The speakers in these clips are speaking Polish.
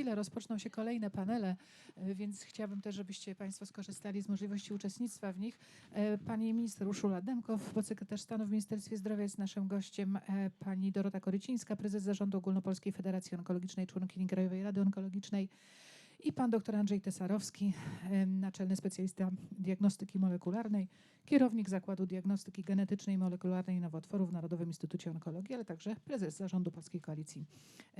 chwilę rozpoczną się kolejne panele, e, więc chciałabym też, żebyście Państwo skorzystali z możliwości uczestnictwa w nich. E, Pani minister Urszula Demkow, podsekretarz stanu w Ministerstwie Zdrowia jest naszym gościem. E, Pani Dorota Korycińska, prezes Zarządu Ogólnopolskiej Federacji Onkologicznej, członkini Krajowej Rady Onkologicznej i pan dr Andrzej Tesarowski, naczelny specjalista diagnostyki molekularnej, kierownik Zakładu Diagnostyki Genetycznej i Molekularnej Nowotworów w Narodowym Instytucie Onkologii, ale także prezes Zarządu Polskiej Koalicji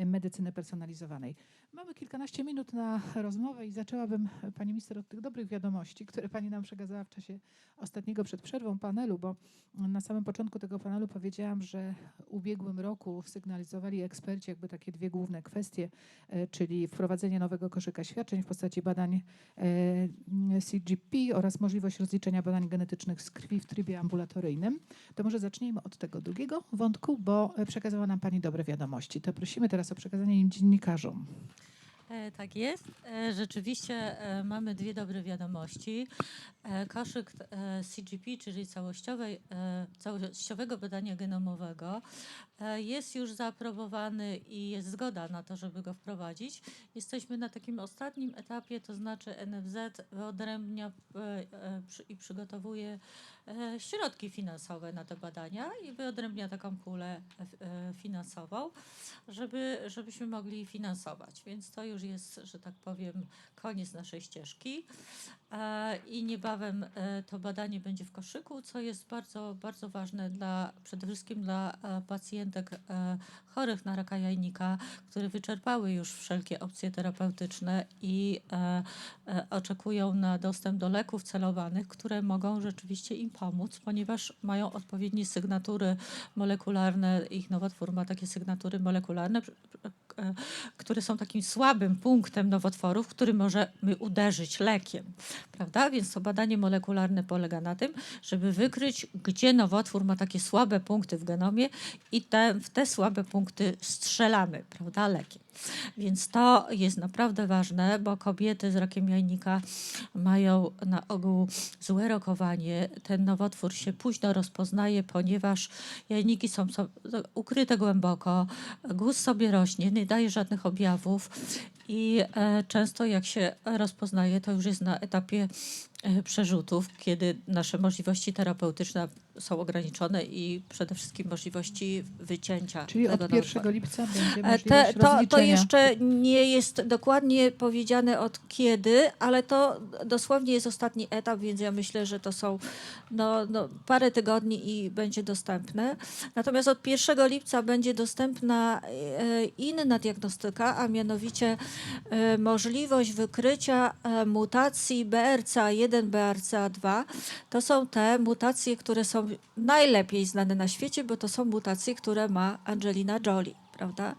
Medycyny Personalizowanej. Mamy kilkanaście minut na rozmowę i zaczęłabym, pani minister, od tych dobrych wiadomości, które pani nam przekazała w czasie ostatniego przed przerwą panelu, bo na samym początku tego panelu powiedziałam, że w ubiegłym roku sygnalizowali eksperci jakby takie dwie główne kwestie, e, czyli wprowadzenie nowego koszyka świadczeń w postaci badań e, CGP oraz możliwość rozliczenia badań genetycznych z krwi w trybie ambulatoryjnym. To może zacznijmy od tego drugiego wątku, bo e, przekazała nam Pani dobre wiadomości. To prosimy teraz o przekazanie im dziennikarzom. E, Tak jest. Rzeczywiście mamy dwie dobre wiadomości. Koszyk CGP, czyli całościowej, całościowego badania genomowego, jest już zaaprobowany i jest zgoda na to, żeby go wprowadzić. Jesteśmy na takim ostatnim etapie, to znaczy NFZ wyodrębnia e, e, i przygotowuje e, środki finansowe na te badania i wyodrębnia taką pulę e, e, finansową żeby, żebyśmy mogli finansować. Więc to już jest, że tak powiem, koniec naszej ścieżki. E, I niebawem e, to badanie będzie w koszyku, co jest bardzo, bardzo ważne dla, przede wszystkim dla e, pacjentek e, chorych na raka jajnika, które wyczerpały już wszelkie opcje terapeutyczne i e, e, oczekują na dostęp do leków celowanych, które mogą rzeczywiście im pomóc, ponieważ mają odpowiednie sygnatury molekularne. Ich nowotwór ma takie sygnatury molekularne, które są takim słabym punktem nowotworów, który możemy uderzyć lekiem. Prawda? Więc to badanie molekularne polega na tym, żeby wykryć, gdzie nowotwór ma takie słabe punkty w genomie i te, w te słabe punkty strzelamy prawda, lekiem. Więc to jest naprawdę ważne, bo kobiety z rakiem jajnika mają na ogół złe rokowanie. Ten nowotwór się późno rozpoznaje, ponieważ jajniki są ukryte głęboko, guz sobie rośnie, nie daje żadnych objawów i e, często jak się rozpoznaje, to już jest na etapie przerzutów, kiedy nasze możliwości terapeutyczne są ograniczone i przede wszystkim możliwości wycięcia. Czyli od nowotworu. 1 lipca będzie E, możliwość Te, to, to jeszcze nie jest dokładnie powiedziane od kiedy, ale to dosłownie jest ostatni etap, więc ja myślę, że to są no, no, parę tygodni i będzie dostępne. Natomiast od 1 lipca będzie dostępna e, inna diagnostyka, a mianowicie e, możliwość wykrycia e, mutacji BRCA1, BRCA2. To są te mutacje, które są najlepiej znane na świecie, bo to są mutacje, które ma Angelina Jolie. Prawda?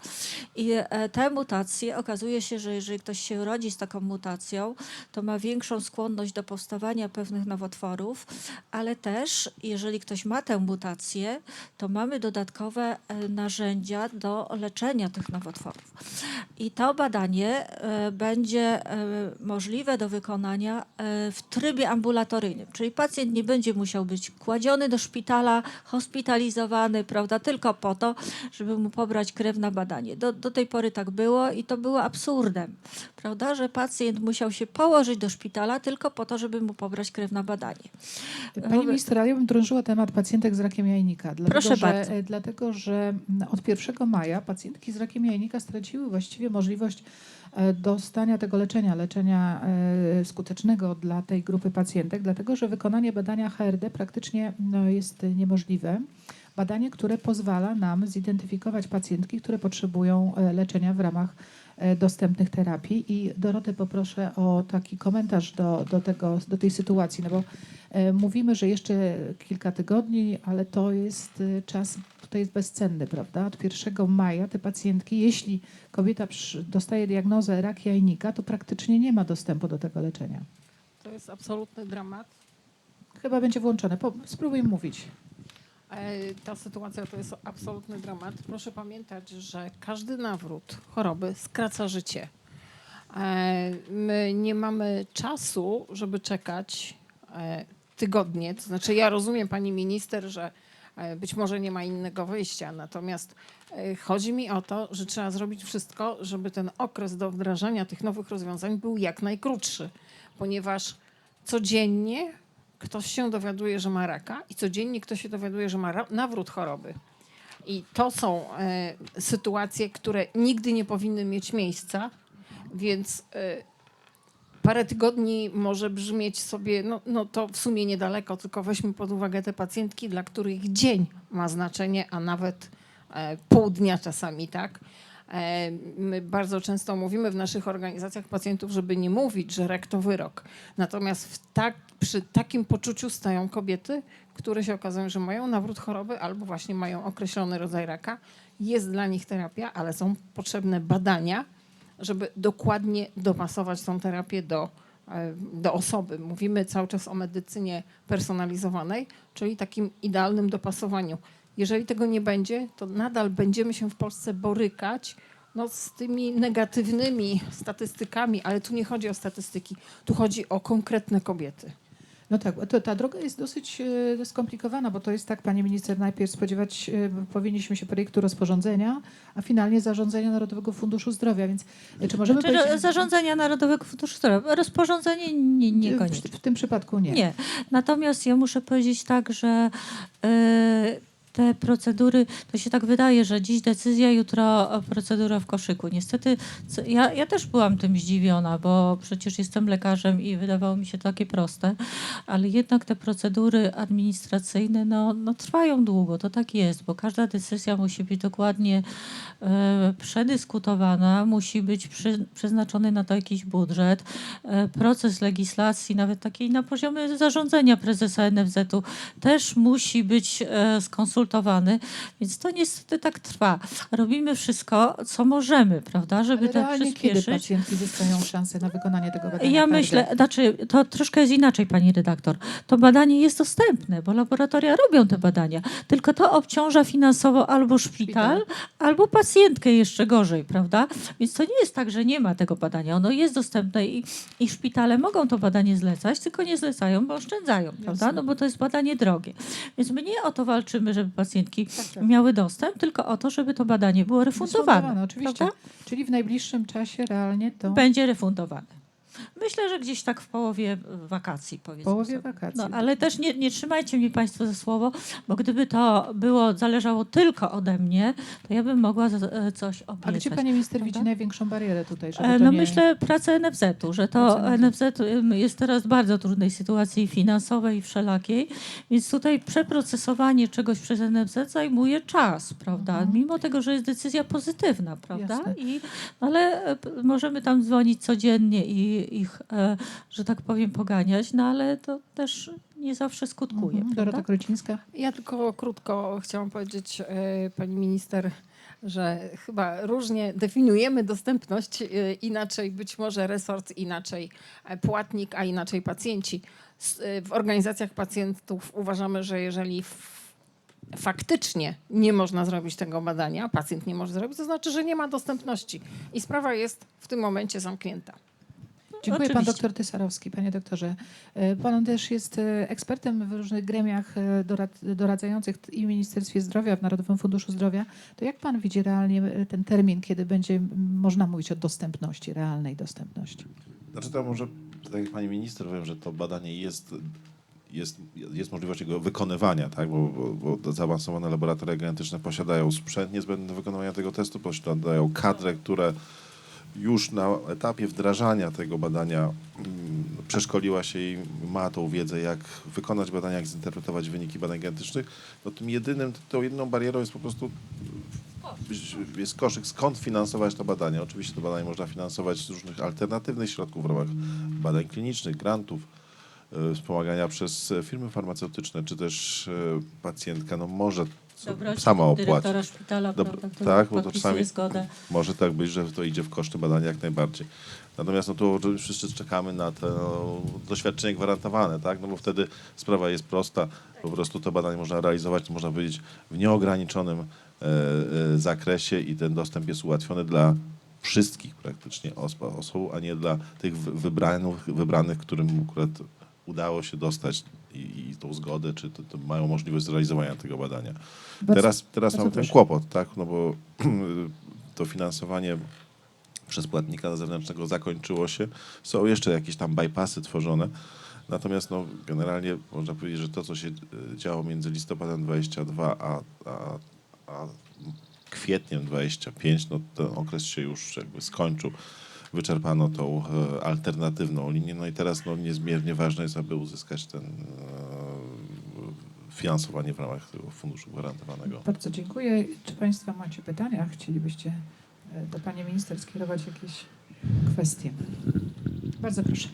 I e, te mutacje okazuje się, że jeżeli ktoś się rodzi z taką mutacją, to ma większą skłonność do powstawania pewnych nowotworów, ale też jeżeli ktoś ma tę mutację, to mamy dodatkowe e, narzędzia do leczenia tych nowotworów. I to badanie e, będzie możliwe do wykonania w trybie ambulatoryjnym, czyli pacjent nie będzie musiał być kładziony do szpitala, hospitalizowany, prawda, tylko po to, żeby mu pobrać krew na badanie. Do, do tej pory tak było i to było absurdem, prawda, że pacjent musiał się położyć do szpitala tylko po to, żeby mu pobrać krew na badanie. Pani minister, ale ja bym drążyła temat pacjentek z rakiem jajnika. Dlatego, Proszę że, bardzo. e, Dlatego, że mm, od 1 maja pacjentki z rakiem jajnika straciły właściwie możliwość e, dostania tego leczenia, leczenia e, skutecznego dla tej grupy pacjentek, dlatego że wykonanie badania HRD praktycznie no, jest niemożliwe. Badanie, które pozwala nam zidentyfikować pacjentki, które potrzebują e, leczenia w ramach e, dostępnych terapii. I Dorotę poproszę o taki komentarz do, do, tego, do tej sytuacji, no bo e, mówimy, że jeszcze kilka tygodni, ale to jest czas, tutaj jest bezcenny, prawda? Od 1 maja te pacjentki, jeśli kobieta dostaje diagnozę rak jajnika, to praktycznie nie ma dostępu do tego leczenia. To jest absolutny dramat. Chyba będzie włączone. Po, spróbuj mówić. E, Ta sytuacja to jest absolutny dramat. Proszę pamiętać, że każdy nawrót choroby skraca życie. E, My nie mamy czasu, żeby czekać e, tygodnie. To znaczy, ja rozumiem, pani minister, że Być może nie ma innego wyjścia, natomiast chodzi mi o to, że trzeba zrobić wszystko, żeby ten okres do wdrażania tych nowych rozwiązań był jak najkrótszy, ponieważ codziennie ktoś się dowiaduje, że ma raka i codziennie ktoś się dowiaduje, że ma nawrót choroby. I to są e, sytuacje, które nigdy nie powinny mieć miejsca, więc e, parę tygodni może brzmieć sobie, no, no to w sumie niedaleko, tylko weźmy pod uwagę te pacjentki, dla których dzień ma znaczenie, a nawet e, pół dnia czasami, tak? E, My bardzo często mówimy w naszych organizacjach pacjentów, żeby nie mówić, że rak to wyrok. Natomiast tak, przy takim poczuciu stają kobiety, które się okazują, że mają nawrót choroby albo właśnie mają określony rodzaj raka. Jest dla nich terapia, ale są potrzebne badania, żeby dokładnie dopasować tą terapię do, e, do osoby. Mówimy cały czas o medycynie personalizowanej, czyli takim idealnym dopasowaniu. Jeżeli tego nie będzie, to nadal będziemy się w Polsce borykać no, z tymi negatywnymi statystykami, ale tu nie chodzi o statystyki, tu chodzi o konkretne kobiety. No tak, to, ta droga jest dosyć e, skomplikowana, bo to jest tak, pani minister, najpierw spodziewać e, powinniśmy się projektu rozporządzenia, a finalnie zarządzenia Narodowego Funduszu Zdrowia, więc e, czy możemy Znaczy, powiedzieć... zarządzania Narodowego Funduszu Zdrowia. Rozporządzenie nie, w, niekoniecznie. w tym przypadku nie. Nie. Natomiast ja muszę powiedzieć tak, że te procedury, to się tak wydaje, że dziś decyzja, jutro procedura w koszyku. Niestety co- ja, ja też byłam tym zdziwiona, bo przecież jestem lekarzem i wydawało mi się to takie proste, ale jednak te procedury administracyjne no, no trwają długo, to tak jest, bo każda decyzja musi być dokładnie e, przedyskutowana, musi być przy, przeznaczony na to jakiś budżet. E, proces legislacji, nawet takiej na poziomie zarządzania prezesa NFZ-u, też musi być e, skonsultowany, więc to niestety tak trwa. Robimy wszystko, co możemy, prawda, żeby Ale to realnie kiedy przyspieszyć. pacjentki zyskają szansę na wykonanie tego badania? Ja myślę, znaczy to troszkę jest inaczej, pani redaktor. To badanie jest dostępne, bo laboratoria robią te badania, tylko to obciąża finansowo albo szpital, albo pacjentkę jeszcze gorzej, prawda? Więc to nie jest tak, że nie ma tego badania. Ono jest dostępne i, i szpitale mogą to badanie zlecać, tylko nie zlecają, bo oszczędzają, prawda? No bo to jest badanie drogie. Więc my nie o to walczymy, żeby pacjentki Tak, tak. miały dostęp, tylko o to, żeby to badanie było refundowane. Refundowane, oczywiście. prawda? Czyli w najbliższym czasie realnie to będzie refundowane. Myślę, że gdzieś tak w połowie wakacji w powiedzmy. połowie sobie. wakacji. No, ale też nie, nie trzymajcie mnie Państwo za słowo, bo gdyby to było, zależało tylko ode mnie, to ja bym mogła e, coś A obiecać. gdzie pani minister widzi prawda? największą barierę tutaj, żeby E, No nie... myślę pracę NFZ-u, że to NFZ jest teraz w bardzo trudnej sytuacji finansowej i wszelakiej, więc tutaj przeprocesowanie czegoś przez NFZ zajmuje czas, prawda? Mhm. Mimo tego, że jest decyzja pozytywna, prawda? Jasne. I, ale e, możemy tam dzwonić codziennie i ich, e, że tak powiem, poganiać, no ale to też nie zawsze skutkuje, Mhm. Dorota Krocińska. Ja tylko krótko chciałam powiedzieć e, pani minister, że chyba różnie definiujemy dostępność, e, inaczej być może resort, inaczej płatnik, a inaczej pacjenci. W organizacjach pacjentów uważamy, że jeżeli faktycznie nie można zrobić tego badania, pacjent nie może zrobić, to znaczy, że nie ma dostępności i sprawa jest w tym momencie zamknięta. Dziękuję pan doktor Tysarowski, panie doktorze. E, Pan też jest e, ekspertem w różnych gremiach e, dorad, doradzających i w Ministerstwie Zdrowia, w Narodowym Funduszu Zdrowia. To jak pan widzi realnie ten termin, kiedy będzie można mówić o dostępności, realnej dostępności? Znaczy to może, tak jak pani minister, wiem, że to badanie jest, jest, jest możliwość jego wykonywania, tak? bo, bo, bo zaawansowane laboratoria genetyczne posiadają sprzęt niezbędny do wykonywania tego testu, posiadają kadrę, które już na etapie wdrażania tego badania mm, przeszkoliła się i ma tą wiedzę, jak wykonać badania, jak zinterpretować wyniki badań genetycznych, no tym jedynym, tą jedyną barierą jest po prostu jest koszyk, skąd finansować to badanie. Oczywiście to badanie można finansować z różnych alternatywnych środków w ramach badań klinicznych, grantów, e, wspomagania przez firmy farmaceutyczne, czy też e, pacjentka no może Dobroci sama opłacić. dyrektora szpitala, Dobra, prawda, tak, bo to czasami zgodę. może tak być, że to idzie w koszty badania jak najbardziej. Natomiast no to wszyscy czekamy na to doświadczenie gwarantowane, tak? No bo wtedy sprawa jest prosta. Po prostu to badanie można realizować, można powiedzieć, w nieograniczonym e, e, zakresie i ten dostęp jest ułatwiony dla wszystkich praktycznie osób, osób a nie dla tych wy- wybranych, wybranych, którym akurat udało się dostać i, i tą zgodę, czy to, to mają możliwość zrealizowania tego badania. Bardzo- Teraz, teraz mamy ten kłopot, tak? No bo to finansowanie przez płatnika zewnętrznego zakończyło się. Są jeszcze jakieś tam bypassy tworzone. Natomiast no, generalnie można powiedzieć, że to, co się e, działo między listopadem 22 a, a, a kwietniem 25, no ten okres się już jakby skończył. Wyczerpano tą e, alternatywną linię, no i teraz no, niezmiernie ważne jest, aby uzyskać ten e, finansowanie w ramach tego funduszu gwarantowanego. Bardzo dziękuję. Czy Państwo macie pytania? Chcielibyście e, do Pani Minister skierować jakieś kwestie? Bardzo proszę.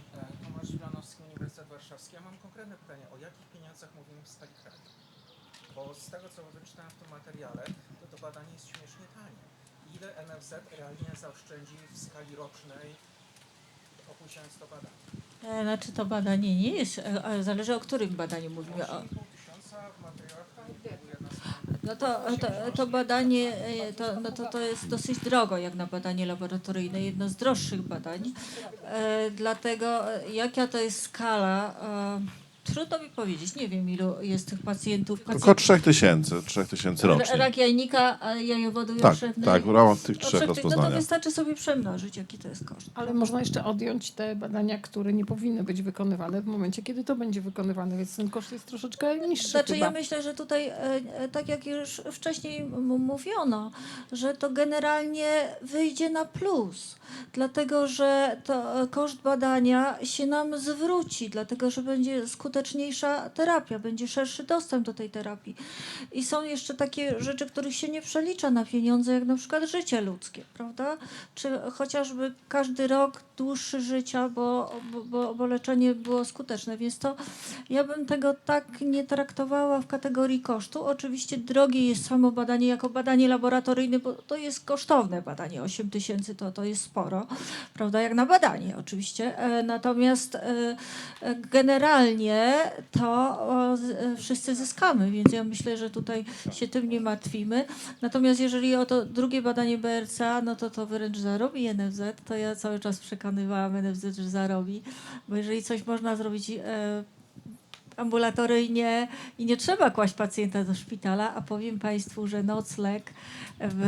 Tomasz Wilanowski, Uniwersytet Warszawski. Ja mam konkretne pytanie, o jakich pieniądzach mówimy w skali kraju? Bo z tego, co wyczytałem w tym materiale, to to badanie jest śmiesznie tanie. Ile NFZ realnie zaoszczędzi w skali rocznej, opóźniając to badanie? E, Znaczy to badanie nie jest, e, e, zależy o którym badaniu mówimy. O, 8,5 tysiąca w materiałach tam była jedna strona. No to, to, to badanie, e, to, no to, to jest dosyć drogo jak na badanie laboratoryjne, jedno z droższych badań. E, dlatego e, jaka to jest skala, e, trudno mi powiedzieć, nie wiem ilu jest tych pacjentów. Około pacjentów 3000, 3000 rocznie. rak jajnika, a jajowodu Tak, jaszczewnej. tak, w ramach tych O trzech No to rozpoznania. wystarczy sobie przemnożyć, jaki to jest koszt. Ale można jeszcze odjąć te badania, które nie powinny być wykonywane w momencie, kiedy to będzie wykonywane, więc ten koszt jest troszeczkę niższy Znaczy chyba. ja myślę, że tutaj, e, e, tak jak już wcześniej m- mówiono, że to generalnie wyjdzie na plus, dlatego że to e, koszt badania się nam zwróci, dlatego że będzie skuteczniejsza terapia, będzie szerszy dostęp do tej terapii. I są jeszcze takie rzeczy, których się nie przelicza na pieniądze, jak na przykład życie ludzkie, prawda? Czy chociażby każdy rok dłuższy życia, bo, bo, bo, leczenie było skuteczne, więc to ja bym tego tak nie traktowała w kategorii kosztu. Oczywiście drogie jest samo badanie jako badanie laboratoryjne, bo to jest kosztowne badanie. 8 tysięcy to, to jest sporo, prawda? Jak na badanie oczywiście. E, Natomiast e, to e, wszyscy zyskamy, więc ja myślę, że tutaj się tym nie martwimy. Natomiast jeżeli o to drugie badanie BRCA, no to to wręcz zarobi NFZ, to ja cały czas przekonywałam NFZ, że zarobi, bo jeżeli coś można zrobić e, ambulatoryjnie i nie trzeba kłaść pacjenta do szpitala, a powiem Państwu, że nocleg w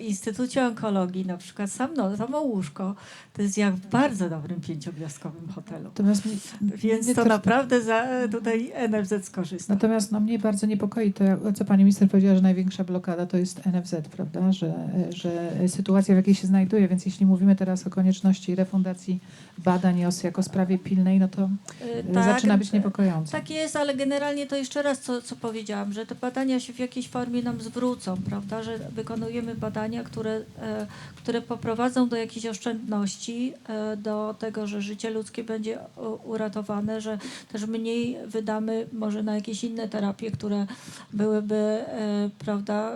Instytucie Onkologii, na przykład sam no, samo łóżko, to jest jak w bardzo dobrym pięciogwiazdkowym hotelu. Natomiast, mi- Więc to naprawdę za, tutaj NFZ skorzysta. Natomiast no, mnie bardzo niepokoi to, co pani minister powiedziała, że największa blokada to jest NFZ, prawda? Że, że sytuacja, w jakiej się znajduje, więc jeśli mówimy teraz o konieczności refundacji badań OS jako sprawie pilnej, no to e, zaczyna być niepokojące. Tak jest, ale generalnie to jeszcze raz, co, co powiedziałam, że te badania się w jakiejś formie nam zwrócą, prawda, że wykonujemy badania, które, e, które poprowadzą do jakiejś oszczędności, e, do tego, że życie ludzkie będzie uratowane, że też mniej wydamy może na jakieś inne terapie, które byłyby, e, prawda,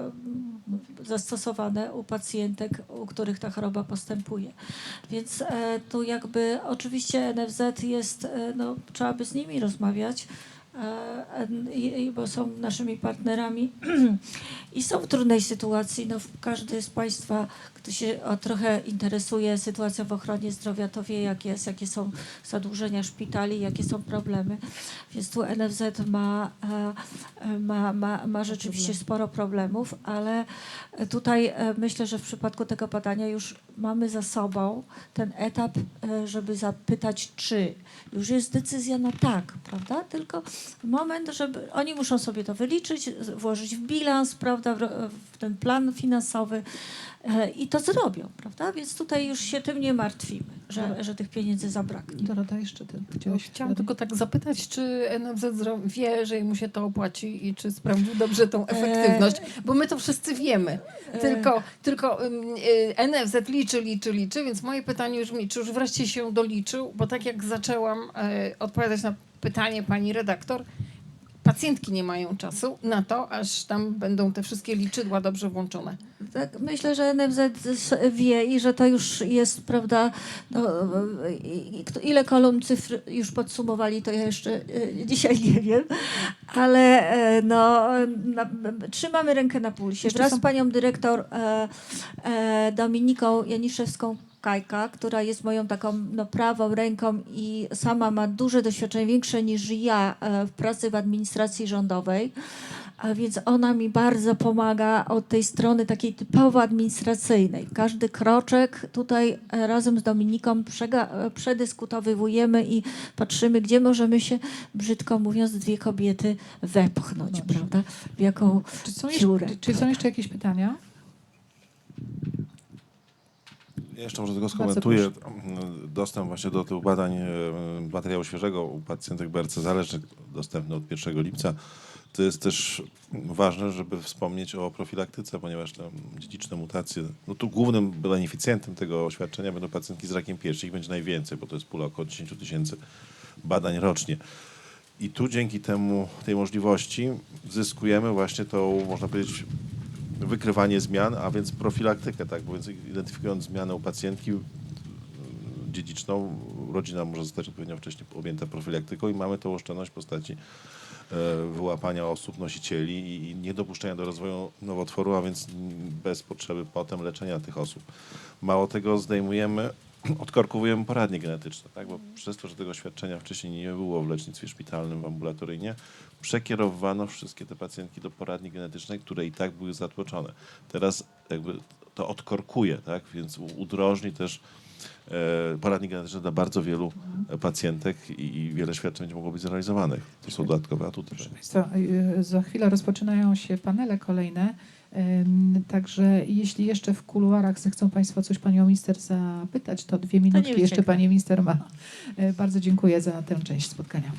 zastosowane u pacjentek, u których ta choroba postępuje. Więc tu jakby oczywiście NFZ jest, no, trzeba by z nimi rozmawiać, bo są naszymi partnerami i są w trudnej sytuacji. No, każdy z Państwa, kto się trochę interesuje sytuacją w ochronie zdrowia, to wie, jak jest, jakie są zadłużenia szpitali, jakie są problemy. Więc tu NFZ ma, e, e, ma, ma, ma rzeczywiście sporo problemów, ale tutaj e, myślę, że w przypadku tego badania już mamy za sobą ten etap, e, żeby zapytać, czy już jest decyzja na tak, prawda? Tylko moment, żeby oni muszą sobie to wyliczyć, włożyć w bilans, prawda, w, ten plan finansowy e, i to zrobią, prawda? Więc tutaj już się tym nie martwimy, że, że tych pieniędzy zabraknie. Dorota, jeszcze ty chciałaś... Chciałam tylko tak zapytać, czy NFZ wie, że mu się to opłaci i czy sprawdził dobrze tą efektywność, bo my to wszyscy wiemy. Tylko, tylko ym, y, NFZ liczy, liczy, liczy, więc moje pytanie już mi, czy już wreszcie się doliczył, bo tak jak zaczęłam e, odpowiadać na pytanie pani redaktor, pacjentki nie mają czasu na to, aż tam będą te wszystkie liczydła dobrze włączone. Tak, myślę, że NFZ wie i że to już jest, prawda, no, ile kolumn cyfr już podsumowali, to ja jeszcze e, dzisiaj nie wiem, ale e, no, na, trzymamy rękę na pulsie. Jeszcze Wraz są- z panią dyrektor e, e, Dominiką Janiszewską Kajka, która jest moją taką no, prawą ręką i sama ma duże doświadczenie, większe niż ja e, w pracy w administracji rządowej. A więc ona mi bardzo pomaga od tej strony takiej typowo administracyjnej. Każdy kroczek tutaj e, razem z Dominiką e, przedyskutowujemy i patrzymy, gdzie możemy się, brzydko mówiąc, dwie kobiety wepchnąć, Dobrze. prawda? W jaką Czy są, dziurę. jeszcze, czy są jeszcze jakieś pytania? Ja jeszcze może tylko Bardzo skomentuję dostęp właśnie do tych badań e, materiału świeżego u pacjentek BRC zależnych, dostępny od 1 lipca. To jest też ważne, żeby wspomnieć o profilaktyce, ponieważ te dziedziczne mutacje, no tu głównym beneficjentem tego oświadczenia będą pacjentki z rakiem piersi, ich będzie najwięcej, bo to jest pula około 10 tysięcy badań rocznie. I tu dzięki temu, tej możliwości zyskujemy właśnie tą, można powiedzieć, wykrywanie zmian, a więc profilaktykę, tak, bo więc identyfikując zmianę u pacjentki dziedziczną, rodzina może zostać odpowiednio wcześnie objęta profilaktyką i mamy tą oszczędność w postaci e, wyłapania osób, nosicieli i niedopuszczenia do rozwoju nowotworu, a więc bez potrzeby potem leczenia tych osób. Mało tego zdejmujemy, odkorkowujemy poradnie genetyczne, tak? bo przez to, że tego świadczenia wcześniej nie było w lecznictwie szpitalnym, w ambulatoryjnie, przekierowano wszystkie te pacjentki do poradni genetycznej, które i tak były zatłoczone. Teraz jakby to odkorkuje, tak? więc udrożni też e, poradnie genetyczne dla bardzo wielu e, pacjentek i, wiele świadczeń będzie mogło być zrealizowanych. To są dodatkowe atuty. Proszę Państwa, y, za chwilę rozpoczynają się panele kolejne. Także jeśli jeszcze w kuluarach chcą Państwo coś Panią Minister zapytać, to dwie minutki jeszcze. Pani Minister ma. Y, Bardzo dziękuję za tę część spotkania.